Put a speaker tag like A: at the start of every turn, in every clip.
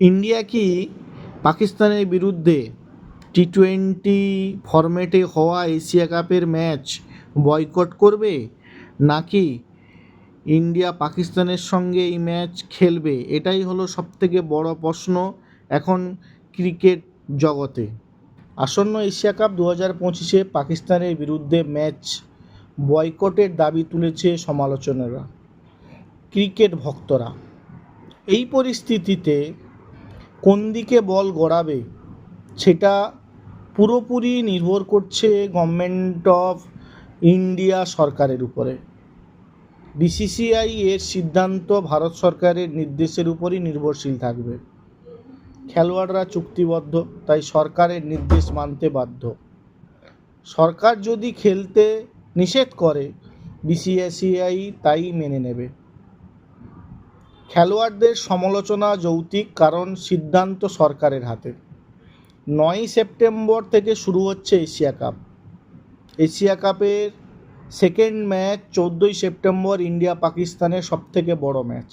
A: India কি পাকিস্তানের বিরুদ্ধে টি টোয়েন্টি ফরম্যাটে হওয়া এশিয়া কাপের ম্যাচ বয়কট করবে? নাকি ইন্ডিয়া পাকিস্তানের সঙ্গে এই ম্যাচ খেলবে? এটাই হলো সবথেকে বড় প্রশ্ন এখন ক্রিকেট জগতে। আসন্ন এশিয়া কাপ দু হাজার পঁচিশে পাকিস্তানের বিরুদ্ধে ম্যাচ বয়কটের দাবি তুলেছে সমালোচনারা, ক্রিকেট ভক্তরা। এই পরিস্থিতিতে কোন দিকে বল গড়াবে, সেটা পুরোপুরি নির্ভর করছে গভর্নমেন্ট অফ ইন্ডিয়া সরকারের উপরে। বিসিসিআই এর সিদ্ধান্ত ভারত সরকারের নির্দেশের উপরই নির্ভরশীল থাকবে। খেলোয়াড়রা চুক্তিবদ্ধ, তাই সরকারের নির্দেশ মানতে বাধ্য। সরকার যদি খেলতে নিষেধ করে বিসিসিআই তাই মেনে নেবে। খেলোয়াড়দের সমালোচনা যৌক্তিক কারণ সিদ্ধান্ত সরকারের হাতে। নয়ই সেপ্টেম্বর থেকে শুরু হচ্ছে এশিয়া কাপ। এশিয়া কাপের সেকেন্ড ম্যাচ চোদ্দোই সেপ্টেম্বর ইন্ডিয়া পাকিস্তানের সবথেকে বড় ম্যাচ।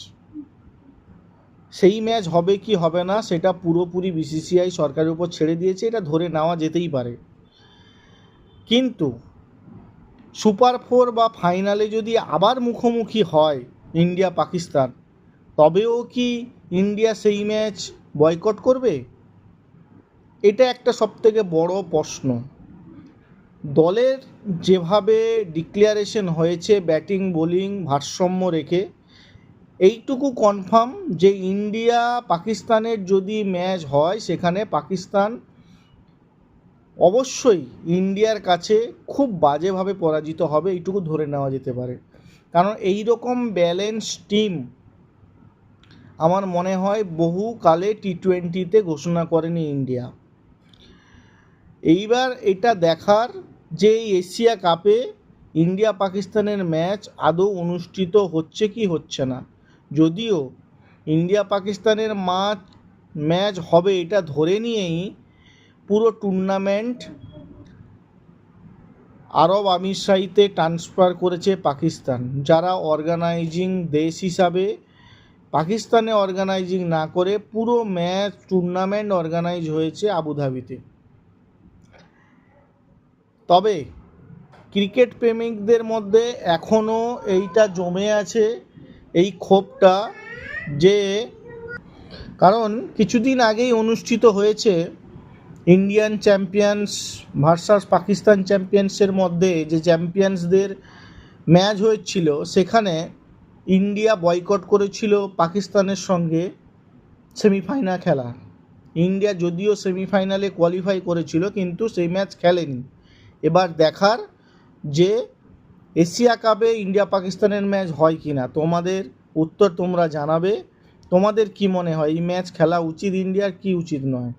A: সেই ম্যাচ হবে কি হবে না সেটা পুরোপুরি বিসিসিআই সরকারের উপর ছেড়ে দিয়েছে, এটা ধরে নেওয়া যেতেই পারে। কিন্তু সুপার ফোর বা ফাইনালে যদি আবার মুখোমুখি হয় ইন্ডিয়া পাকিস্তান তবেও কি ইন্ডিয়া সেই ম্যাচ বয়কট করবে? এটা একটা সবথেকে বড় প্রশ্ন। দলের যেভাবে ডিক্লারেশন হয়েছে ব্যাটিং, বোলিং ভারসাম্য রেখে, এইটুকু কনফার্ম যে ইন্ডিয়া পাকিস্তানের যদি ম্যাচ হয়, সেখানে পাকিস্তান অবশ্যই ইন্ডিয়ার কাছে খুব বাজেভাবে পরাজিত হবে, এইটুকু ধরে নেওয়া যেতে পারে। কারণ এই রকম ব্যালেন্স টিম আমার মনে হয় বহুকালে টি টোয়েন্টিতে ঘোষণা করেনি ইন্ডিয়া। এইবার এটা দেখার যে এশিয়া কাপে ইন্ডিয়া পাকিস্তানের ম্যাচ আদৌ অনুষ্ঠিত হচ্ছে কি হচ্ছে না, যদিও ইন্ডিয়া পাকিস্তানের মাঠ ম্যাচ হবে এটা ধরে নিয়েই পুরো টুর্নামেন্ট আরব আমিরশাহিতে ট্রান্সফার করেছে পাকিস্তান, যারা অর্গানাইজিং দেশ হিসাবে পাকিস্তানে অর্গানাইজিং না করে পুরো ম্যাচ টুর্নামেন্ট অর্গানাইজ হয়েছে আবুধাবিতে। তবে ক্রিকেট প্রেমিকদের মধ্যে এখনও এইটা জমে আছে, এই ক্ষোভটা যে কারণ কিছুদিন আগেই অনুষ্ঠিত হয়েছে ইন্ডিয়ান চ্যাম্পিয়ন্স ভার্সাস পাকিস্তান চ্যাম্পিয়ন্সের মধ্যে যে চ্যাম্পিয়ন্সদের ম্যাচ হয়েছিল, সেখানে ইন্ডিয়া বয়কট করেছিল পাকিস্তানের সঙ্গে সেমিফাইনাল খেলা। ইন্ডিয়া যদিও সেমিফাইনালে কোয়ালিফাই করেছিল, কিন্তু সেই ম্যাচ খেলেনি। এবার দেখার যে এশিয়া কাপে ইন্ডিয়া পাকিস্তানের ম্যাচ হয় কি না তোমাদের উত্তর তোমরা জানাবে। তোমাদের কি মনে হয়, এই ম্যাচ খেলা উচিত ইন্ডিয়ার, কি উচিত নয়?